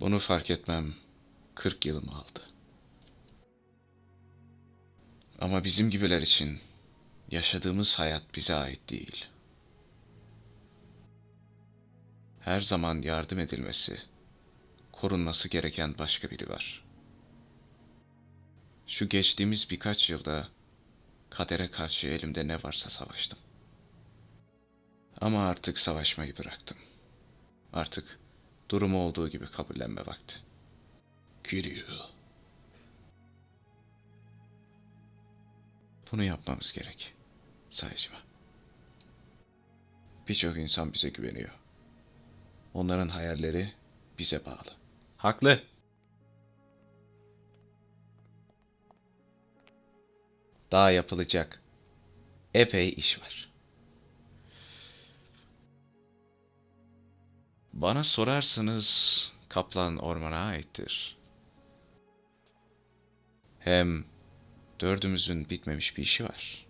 Bunu fark etmem 40 yılımı aldı. Ama bizim gibiler için yaşadığımız hayat bize ait değil. Her zaman yardım edilmesi, korunması gereken başka biri var. Şu geçtiğimiz birkaç yılda kadere karşı elimde ne varsa savaştım. Ama artık savaşmayı bıraktım. Artık durumu olduğu gibi kabullenme vakti. Kiryu. Bunu yapmamız gerek. Sayıcıma. Birçok insan bize güveniyor. Onların hayalleri bize bağlı. Haklı. Daha yapılacak epey iş var. Bana sorarsanız Kaplan ormana aittir. Hem dördümüzün bitmemiş bir işi var.